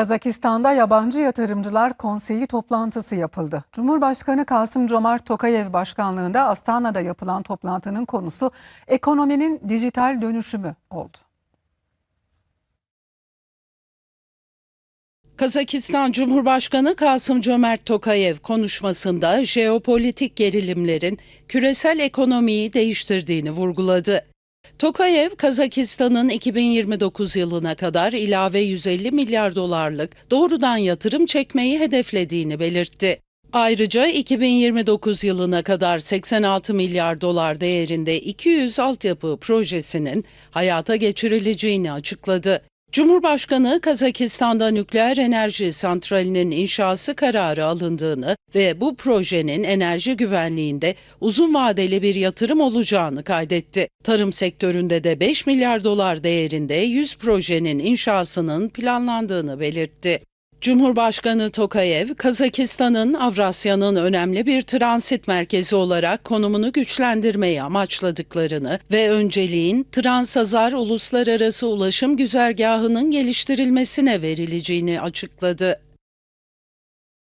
Kazakistan'da yabancı yatırımcılar konseyi toplantısı yapıldı. Cumhurbaşkanı Kasım Comart Tokayev başkanlığında Astana'da yapılan toplantının konusu ekonominin dijital dönüşümü oldu. Kazakistan Cumhurbaşkanı Kasım Cömert Tokayev konuşmasında jeopolitik gerilimlerin küresel ekonomiyi değiştirdiğini vurguladı. Tokayev, Kazakistan'ın 2029 yılına kadar ilave 150 milyar dolarlık doğrudan yatırım çekmeyi hedeflediğini belirtti. Ayrıca 2029 yılına kadar 86 milyar dolar değerinde 200 altyapı projesinin hayata geçirileceğini açıkladı. Cumhurbaşkanı Kazakistan'da nükleer enerji santralinin inşası kararı alındığını ve bu projenin enerji güvenliğinde uzun vadeli bir yatırım olacağını kaydetti. Tarım sektöründe de 5 milyar dolar değerinde 100 projenin inşasının planlandığını belirtti. Cumhurbaşkanı Tokayev, Kazakistan'ın Avrasya'nın önemli bir transit merkezi olarak konumunu güçlendirmeyi amaçladıklarını ve önceliğin Transazar Uluslararası Ulaşım Güzergahı'nın geliştirilmesine verileceğini açıkladı.